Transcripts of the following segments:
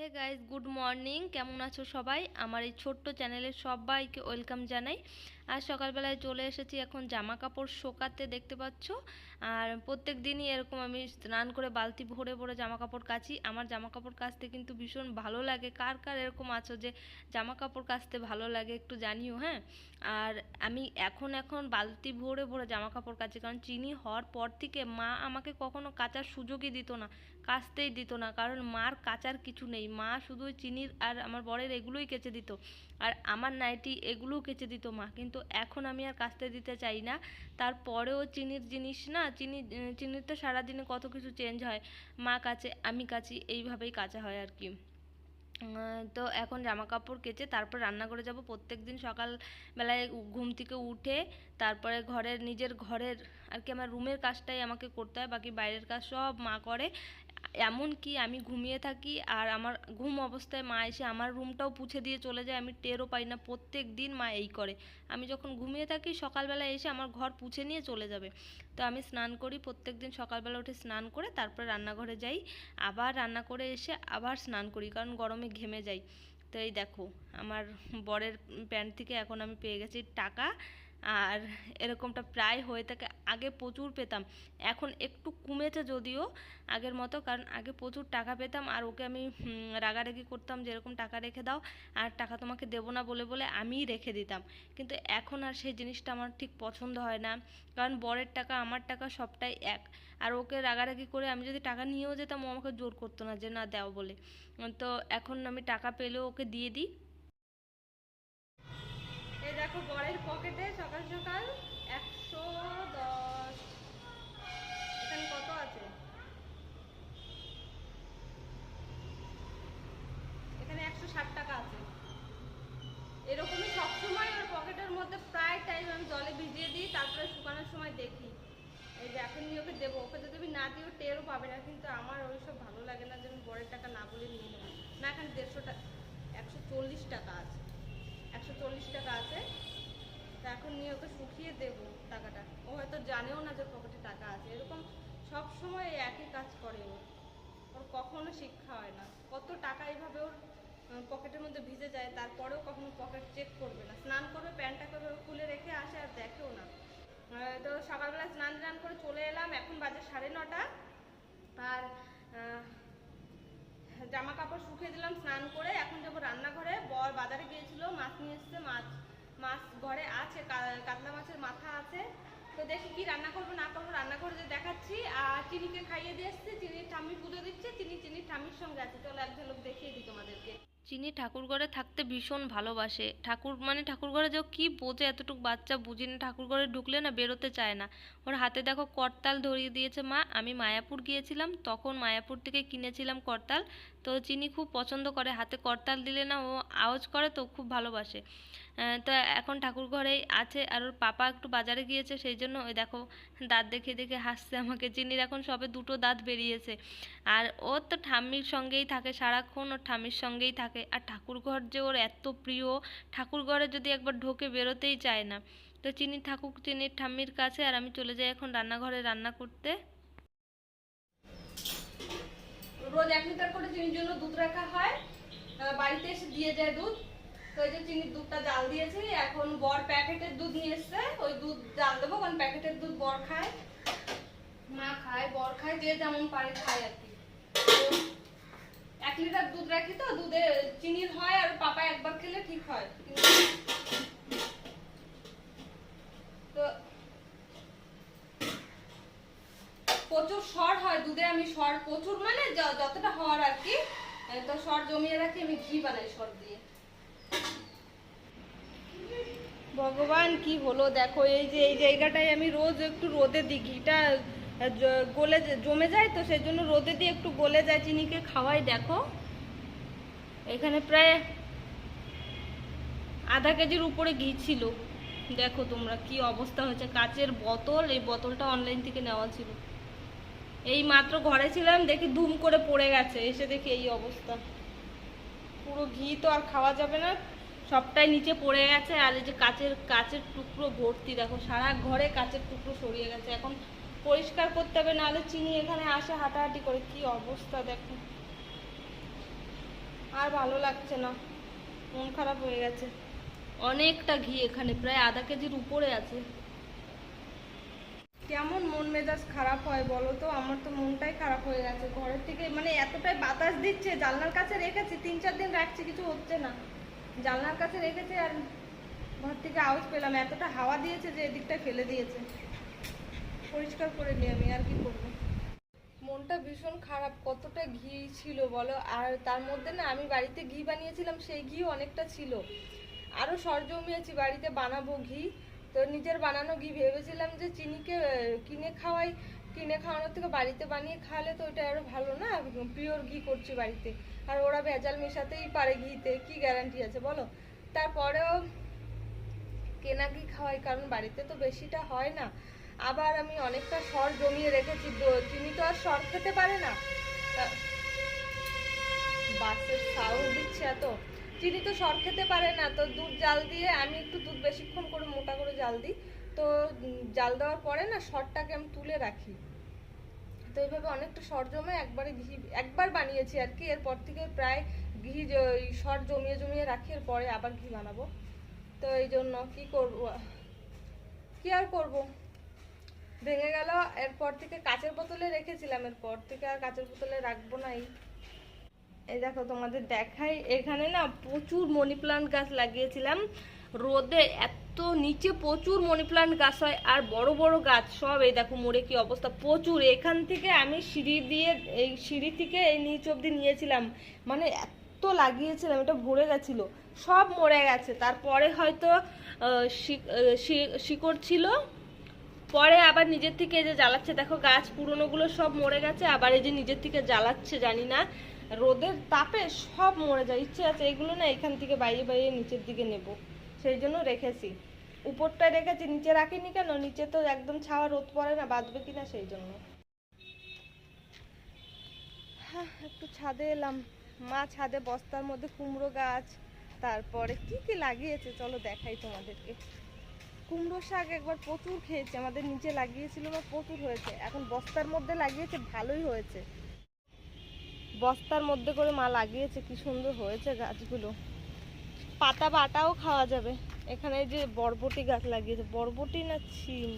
Hey guys good morning কেমন আছো সবাই? আমার এই ছোট্ট চ্যানেলে সবাইকে ওয়েলকাম জানাই। আর সকালবেলায় চলে এসেছি এখন জামা কাপড় শোকাতে, দেখতে পাচ্ছ? আর প্রত্যেক দিনই এরকম আমি স্নান করে বালতি ভরে ভরে জামা কাপড় কাচি। আমার জামা কাপড় কাচতে কিন্তু ভীষণ ভালো লাগে। কার কার এরকম আছো যে জামা কাপড় কাচতে ভালো লাগে একটু জানিও হ্যাঁ? আর আমি এখন এখন বালতি ভরে ভরে জামা কাপড় কাচি, কারণ চিনি হওয়ার পর থেকে মা আমাকে কখনো কাচার সুযোগই দিত না, কাচতেই দিত না। কারণ মার কাচার কিছু নেই। মা শুধু চিনির আর আমার বরের এগুলোই কেচে দিত। আর আমার নাইটি এগুলোও কেচে দিত মা। কিন্তু এখন আমি আর কাচতে দিতে চাই না। তারপরেও চিনির জিনিস না, চিনি চিনির তো সারাদিনে কত কিছু চেঞ্জ হয়। মা কাচে, আমি কাচি, এইভাবেই কাচা হয় আর কি। তো এখন জামা কাপড় কেচে তারপর রান্না করে যাব। প্রত্যেক দিন সকালবেলায় ঘুম থেকে উঠে তারপরে ঘরের, নিজের ঘরের আর কি আমার রুমের কাজটাই আমাকে করতে হয়। বাকি বাইরের কাজ সব মা করে। এমন কি আমি ঘুমিয়ে থাকি আর আমার ঘুম অবস্থায় মা এসে আমার রুমটাও পুছে দিয়ে চলে যায়, আমি টেরও পাই না, প্রত্যেক দিন মা এই করে। আমি যখন ঘুমিয়ে থাকি, সকালবেলা এসে আমার ঘর পুছে নিয়ে চলে যাবে। তো আমি স্নান করি, প্রত্যেক দিন সকালবেলা উঠে স্নান করে তারপরে রান্নাঘরে যাই, আবার রান্না করে এসে আবার স্নান করি, কারণ গরমে ঘেমে যাই। তো এই দেখো, আমার বরের প্যান্ট থেকে এখন আমি পেয়ে গেছি টাকা। আর এরকমটা প্রায় হয়ে থাকে। আগে প্রচুর পেতাম। এখন একটু কমেছে যদিও আগের মতো, কারণ আগে প্রচুর টাকা পেতাম আর ওকে আমি রাগারাগি করতাম যে এরকম টাকা রেখে দাও আর টাকা তোমাকে দেবো না বলে বলে আমিই রেখে দিতাম। কিন্তু এখন আর সেই জিনিসটা আমার ঠিক পছন্দ হয় না, কারণ বরের টাকা, আমার টাকা সবটাই এক। আর ওকে রাগারাগি করে আমি যদি টাকা নিয়েও যেতাম ও আমাকে জোর করতো না যে না দাও বলে। তো এখন আমি টাকা পেলেও ওকে দিয়ে দিই। এই দেখো বরের পকেটে সকাল সকাল একশো দশ। এখানে কত আছে? এখানে একশো ষাট টাকা আছে। এরকমই সবসময় ওর পকেটের মধ্যে প্রায় টাইম আমি জলে ভিজিয়ে দিই, তারপরে শুকানোর সময় দেখি। এই যে এখন ওকে দেবো। ওকে যদি আমি না দিই, ও টেরও পাবে না। কিন্তু আমার ওইসব ভালো লাগে না যে আমি বরের টাকা না বলে নিয়ে নেব। না, এখানে দেড়শো টাকা একশো চল্লিশ টাকা আছে। একশো চল্লিশ টাকা আছে। তা এখন নিয়ে ওকে শুকিয়ে দেবো টাকাটা। ও হয়তো জানেও না যে পকেটে টাকা আছে। এরকম সব সময় একই কাজ করে ও। ওর কখনো শিক্ষা হয় না। কত টাকা এইভাবে ওর পকেটের মধ্যে ভিজে যায়, তারপরেও কখনো পকেট চেক করবে না। স্নান করবে প্যান্টটাকে ওভাবে খুলে রেখে আসে আর দেখেও না। তো সকালবেলা স্নান টান করে চলে এলাম। এখন বাজে সাড়ে নটা। আর জামা কাপড় শুকিয়ে দিলাম, স্নান করে এখন যাব রান্নাঘরে। বর বাজারে গিয়েছিল, মাছ নিয়ে এসছে, মাছ মাছ ঘরে আছে কাতলা মাছের মাথা আছে। তো দেখি কি রান্না করব, না করব, রান্না করে দেখাচ্ছি। আর চিনিকে খাইয়ে দিয়ে এসছি, চিনির ঠাম্মি পুজো দিচ্ছে, চিনি, চিনির ঠাম্মির সঙ্গে আছে। চলো এক লোক দেখিয়ে দিই তোমাদেরকে। চিনি ঠাকুরঘরে থাকতে ভীষণ ভালোবাসে। ঠাকুর মানে ঠাকুরঘরে যাও কি বোঝে, এতটুকু বাচ্চা বুঝি না ঠাকুরঘরে ঢুকলে না বেরোতে চায় না। ওর হাতে দেখো করতাল ধরিয়ে দিয়েছে মা। আমি মায়াপুর গিয়েছিলাম, তখন মায়াপুর থেকে কিনেছিলাম করতাল। তো চিনি খুব পছন্দ করে, হাতে করতাল দিলে না ও আওয়াজ করে, তো খুব ভালোবাসে। তো এখন ঠাকুর ঘরেই আছে আর ওর পাপা একটু বাজারে গিয়েছে, সেই জন্য ওই দেখো দাঁত দেখে দেখে হাসছে আমাকে চিনির এখন সবে দুটো দাঁত বেরিয়েছে। আর ও তো ঠাম্মির সঙ্গেই থাকে, সারাক্ষণ ওর ঠাম্মির সঙ্গেই থাকে। আর ঠাকুর ঘর যে ওর এত প্রিয়, ঠাকুর ঘরে যদি একবার ঢোকে বেরোতেই চায় না। তো চিনি ঠাকুর চিনির ঠাম্মির কাছে, আর আমি চলে যাই এখন রান্নাঘরে রান্না করতে। রোজ এক লিটার করে চিনির জন্য দুধ রাখা হয়। বাড়িতে এসে দিয়ে যায় দুধ। তো এই যে চিনির দুধটা জাল দিয়েছি, এখন বর প্যাকেটের দুধ নিয়ে এসছে। ওই দুধ জাল দেবো, কারণ প্যাকেটের দুধ বর খায়। মা খায়, বর খায়, যে যেমন পারে খায় আর কি। এক লিটার দুধ রাখি তো, দুধে চিনির হয় আর পাপা একবার খেলে ঠিক হয়। তো প্রচুর সর হয়, দুধে আমি সর প্রচুর মানে যতটা হওয়ার আর কি, তো সর জমিয়ে রাখি, আমি ঘি বানাই সর দিয়ে। ভগবান, কি হলো? দেখো, এই যে, এই জায়গাটায় আমি রোজ একটু রোদে দিই ঘিটা গলে জমে যায় তো, সেই জন্য রোদে দিয়ে একটু গলে যায়। চিনিকে খাওয়াই, দেখো। এখানে প্রায় আধা কেজির উপরে ঘি ছিল। দেখো তোমরা কি অবস্থা হয়েছে। কাচের বোতল, এই বোতলটা অনলাইন থেকে নেওয়া ছিল। এই মাত্র ঘরে ছিলাম, দেখি ধুম করে পড়ে গেছে। এসে দেখি এই অবস্থা। পুরো ঘি তো আর খাওয়া যাবে না। সবটাই নিচে পড়ে গেছে আর এই যে কাচের কাচের টুকরো ভর্তি, দেখো সারা ঘরে কাচের টুকরো সরিয়ে গেছে। এখন পরিষ্কার করতে হবে, নাহলে চিনি এখানে আসে হাঁটাহাঁটি করে। কি অবস্থা দেখো। আর ভালো লাগছে না। মন খারাপ হয়ে গেছে। অনেকটা ঘি এখানে, প্রায় আধা কেজির উপরে আছে। কেমন মন মেজাজ খারাপ হয় বলো তো? আমার তো মনটাই খারাপ হয়ে গেছে। ঘরের থেকে মানে এতটাই বাতাস দিচ্ছে, জানলার কাছে রেখেছি, তিন চার দিন রাখছি, কিছু হচ্ছে না। জানলার কাছে রেখেছে আর ঘর থেকে আওয়াজ পেলাম, এতটা হাওয়া দিয়েছে যে এদিকটা ফেলে দিয়েছে। পরিষ্কার করে নিই আমি আর কি করব? মনটা ভীষণ খারাপ, কতটা ঘি ছিল বলো? আর তার মধ্যে না আমি বাড়িতে ঘি বানিয়েছিলাম, সেই ঘি অনেকটা ছিল। আরও সর জমিয়েছি, বাড়িতে বানাবো ঘি। তো নিজের বানানো ঘি ভেবেছিলাম যে চিনিকে কিনে খাওয়াই। কিনে খাওয়ানোর থেকে বাড়িতে বানিয়ে খাওয়ালে তো ওটা আরও ভালো না? পিওর ঘি করছি বাড়িতে। আর ওরা ভেজাল মেশাতেই পারে ঘিতে, কি গ্যারান্টি আছে বলো? তারপরেও কেনা ঘি খাওয়াই, কারণ বাড়িতে তো বেশিটা হয় না। আবার আমি অনেকটা সর জমিয়ে রেখেছি চিনি তো আর সর খেতে পারে না। বাসের সাউন্ড দিচ্ছে এত। চিনি তো সর খেতে পারে না, তো দুধ জাল দিয়ে আমি একটু দুধ বেশিক্ষণ করে মোটা করে জাল দিই। তো জাল দেওয়ার পরে না সরটাকে আমি তুলে রাখি। তো এইভাবে অনেকটা সর জমে একবারে ঘি, একবার বানিয়েছি আর কি। এরপর থেকে প্রায় ঘি ওই সর জমিয়ে জমিয়ে রাখি, এরপরে আবার ঘি বানাবো। তো এই জন্য কি করব? কি আর করব? ভেঙে গেল, এরপর থেকে কাঁচের বোতলে রেখেছিলাম, এরপর থেকে আর কাঁচের বোতলে রাখব না এই। দেখো তোমাদের দেখাই, এখানে না প্রচুর মানি প্লান্ট গাছ লাগিয়েছিলাম। রোদে এত নিচে প্রচুর মানি প্লান্ট গাছ হয়, আর বড় বড় গাছ সব এই দেখো মোড়ে কি অবস্থা। প্রচুর। এখান থেকে আমি সিঁড়ি দিয়ে, এই সিঁড়ি থেকে এই নিচ অব্দি নিয়েছিলাম। মানে এত লাগিয়েছিলাম, এটা ভরে গেছিল। সব মরে গেছে। তারপরে হয়তো শিকড় ছিল। পরে আবার নিজের থেকে এই যে জ্বালাচ্ছে, দেখো গাছ পুরনোগুলো সব মরে গেছে। আবার এই যে নিজের থেকে জ্বালাচ্ছে, জানি না। রোদের তাপে সব মরে যায়। ইচ্ছে আছে এগুলো না এখান থেকে বাইরে বাইরে নিচের দিকে নেব। সেই জন্য রেখেছি। উপরটায় রেখেছি, নিচে রাখিনি কেন? নিচে তো একদম ছাওয়া রোদ পড়ে না, বাঁচবে কিনা সেই জন্য। হ্যাঁ একটু ছাদে এলাম। মা ছাদে বস্তার মধ্যে কুমড়ো গাছ, তারপরে কি কি লাগিয়েছে? চলো দেখাই তোমাদেরকে। কুমড়ো শাক একবার প্রচুর খেয়েছি, আমাদের নিচে লাগিয়েছিল বা প্রচুর হয়েছে। এখন বস্তার মধ্যে লাগিয়েছে, ভালোই হয়েছে। বস্তার মধ্যে করে মা লাগিয়েছে, কি সুন্দর হয়েছে গাছগুলো। পাতা বাটাও খাওয়া যাবে। এখানে যে বরবটি গাছ লাগিয়েছে। বরবটি না ছিম?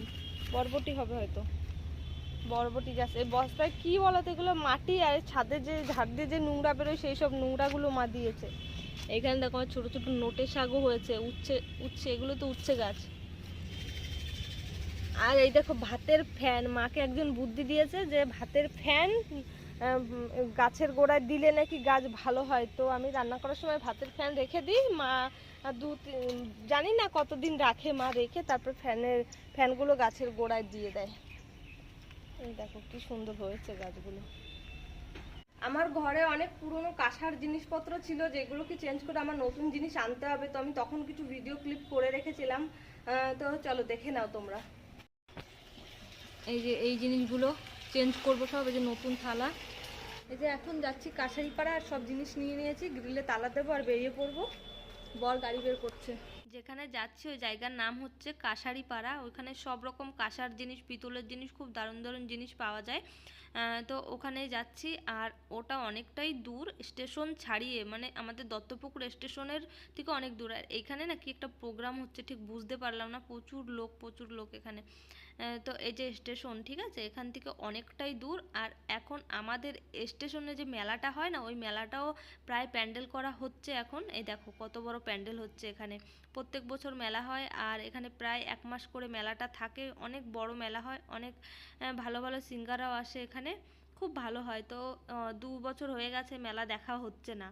বরবটি হবে হয়তো। বরবটি গাছ। এই বস্তায় কি বলতো এগুলো? মাটি আর ছাদে যে ঝাড় দিয়ে যে নোংরা বেরোয় সেই সব নোংরাগুলো মা দিয়েছে। এখানে দেখো আমার ছোট ছোট নোটে শাকও হয়েছে। উচ্ছে উচ্ছে, এগুলো তো উচ্ছে গাছ। আর এই দেখো ভাতের ফ্যান। মাকে একজন বুদ্ধি দিয়েছে যে ভাতের ফ্যান গাছের গোড়ায় দিলে নাকি গাছ ভালো হয়? তো আমি রান্না করার সময় ভাতের ফ্যান রেখে দিই। মা, দু জানি না কতদিন রাখে মা রেখে, তারপর ফ্যানের, ফ্যানগুলো গাছের গোড়ায় দিয়ে দেয়। দেখো কি সুন্দর হয়েছে গাছগুলো। আমার ঘরে অনেক পুরনো কাঁসার জিনিসপত্র ছিল, যেগুলো কি চেঞ্জ করে আমার নতুন জিনিস আনতে হবে। তো আমি তখন কিছু ভিডিও ক্লিপ করে রেখেছিলাম। তো চলো দেখে নাও তোমরা। এই যে, এই জিনিসগুলো চেঞ্জ করব সব, এই যে নতুন থালা। এই যে এখন যাচ্ছি কাছারি পাড়া আর সব জিনিস নিয়ে নিয়েছি। গ্রিলে তালা দেবো আর বেরিয়ে পড়ব। বর গাড়ি বের করছে। যেখানে যাচ্ছি, ওই জায়গার নাম হচ্ছে কাঁসারি পাড়া ওইখানে সব রকম কাঁসার জিনিস, পিতলের জিনিস, খুব দারুণ দারুণ জিনিস পাওয়া যায়। তো ওখানে যাচ্ছি, আর ওটা অনেকটাই দূর। স্টেশন ছাড়িয়ে মানে আমাদের দত্তপুকুর স্টেশনের থেকে অনেক দূর। আর এইখানে নাকি একটা প্রোগ্রাম হচ্ছে, ঠিক বুঝতে পারলাম না। প্রচুর লোক প্রচুর লোক এখানে। তো এই যে স্টেশন ঠিক আছে? এখান থেকে অনেকটাই দূর। আর এখন আমাদের স্টেশনে যে মেলাটা হয় না, ওই মেলাটাও প্রায় প্যান্ডেল করা হচ্ছে এখন। এই দেখো কত বড় প্যান্ডেল হচ্ছে এখানে। প্রত্যেক বছর মেলা হয় আর এখানে প্রায় এক মাস করে মেলাটা থাকে। অনেক বড় মেলা হয়, অনেক ভালো ভালো সিঙ্গারাও আসে এখানে। খুব ভালো হয়। তো দু বছর হয়ে গেছে মেলা দেখা হচ্ছে না,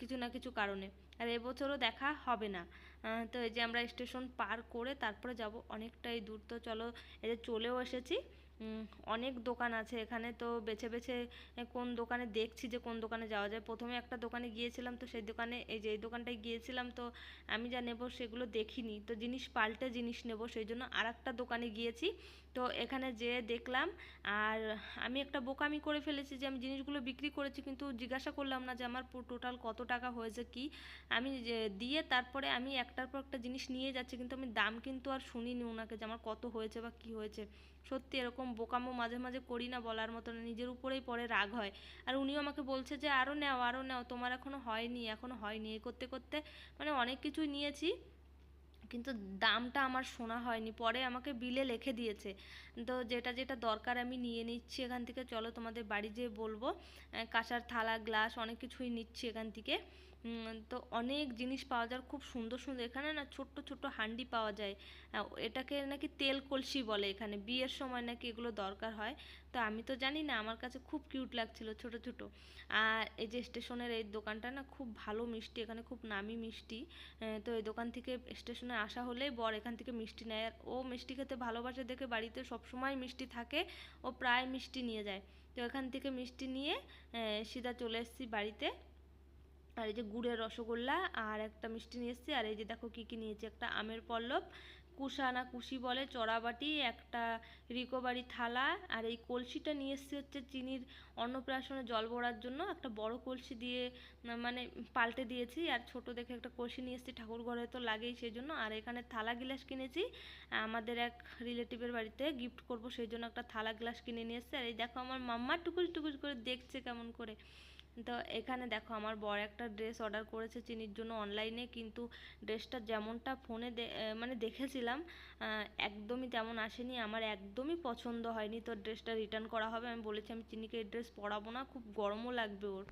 কিছু না কিছু কারণে। আর এবছরও দেখা হবে না। তো এই যে আমরা স্টেশন পার করে তারপরে যাব অনেকটাই দূর। তো চলো, এই যে চলেও এসেছি। অনেক দোকান আছে এখানে। তো বেছে বেছে কোন দোকানে দেখছি যে কোন দোকানে যাওয়া যায়। প্রথমে একটা দোকানে গিয়েছিলাম তো সেই দোকানে, এই যে এই দোকানটায় গিয়েছিলাম তো আমি যা নেব সেগুলো দেখিনি। তো জিনিস পাল্টে জিনিস নেব, সেই জন্য আর একটা দোকানে গিয়েছি। তো এখানে যেয়ে দেখলাম। আর আমি একটা বোকামি করে ফেলেছি যে আমি জিনিসগুলো বিক্রি করেছি কিন্তু জিজ্ঞাসা করলাম না যে আমার টোটাল কত টাকা হয়েছে, কি? আমি দিয়ে তারপরে আমি একটার পর একটা জিনিস নিয়ে যাচ্ছি কিন্তু আমি দাম কিন্তু আর শুনিনি ওনাকে যে আমার কত হয়েছে বা কি হয়েছে। সত্যি এরকম বোকামো মাঝে মাঝে করি না বলার মতো নিজের উপরেই পরে রাগ হয়। আর উনিও আমাকে বলছে যে আরও নাও আরও নাও, তোমার এখনও হয়নি এখনও হয়নি। এই করতে করতে মানে অনেক কিছুই নিয়েছি। কিন্তু দামটা আমার শোনা হয়নি। পরে আমাকে বিলে লিখে দিয়েছে। তো যেটা যেটা দরকার আমি নিয়ে নিচ্ছি এখান থেকে। চলো তোমাদের বাড়ি যেয়ে বলব। কাঁসার থালা গ্লাস অনেক কিছুই নিচ্ছি এখান থেকে। তো অনেক জিনিস পাওয়া যায় খুব সুন্দর সুন্দর, এখানে না ছোট্ট ছোট্ট হান্ডি পাওয়া যায়। এটাকে নাকি তেল কলসি বলে এখানে, বিয়ের সময় নাকি এগুলো দরকার হয়। তো আমি তো জানি না, আমার কাছে খুব কিউট লাগছিল ছোট ছোট। আর এই যে স্টেশনের এই দোকানটা না খুব ভালো মিষ্টি, এখানে খুব নামি মিষ্টি। তো এই দোকান থেকে স্টেশনে আসা হলেই বর এখান থেকে মিষ্টি নেয়। আর ও মিষ্টি খেতে ভালোবাসে দেখে বাড়িতে সবসময় মিষ্টি থাকে, ও প্রায় মিষ্টি নিয়ে যায়। তো এখান থেকে মিষ্টি নিয়ে সিধা চলে এসেছি বাড়িতে। আর এই যে গুড়ের রসগোল্লা আর একটা মিষ্টি নিয়ে এসেছি। আর এই যে দেখো কী কী নিয়েছি, একটা আমের পল্লব কুসা না কুশি বলে, চড়াবাটি, একটা রিকোভারি থালা, আর এই কলসিটা নিয়ে এসেছি হচ্ছে চিনির অন্নপ্রাশনে জল ভরার জন্য। একটা বড় কলসি দিয়ে মানে পাল্টে দিয়েছি। আর ছোট দেখে একটা কলসি নিয়ে এসেছি, ঠাকুর ঘরে তো লাগেই সেই জন্য। আর এখানে থালা গিলাস কিনেছি। আমাদের এক রিলেটিভের বাড়িতে গিফট করব, সেই জন্য একটা থালা গ্লাস কিনে নিয়ে এসেছি। আর এই দেখো আমার মাম্মা টুকুস টুকুস করে দেখছে কেমন করে। তো এখানে দেখো আমার বর একটা ড্রেস অর্ডার করেছে চিনির জন্য অনলাইনে কিন্তু ড্রেসটা যেমনটা ফোনে মানে দেখেছিলাম একদমই তেমন আসেনি, আমার একদমই পছন্দ হয়নি, তো ড্রেসটা রিটার্ন করা হবে। আমি বলেছি, আমি চিনিকে এই ড্রেস পরাবো না, খুব গরমও লাগবে ওর।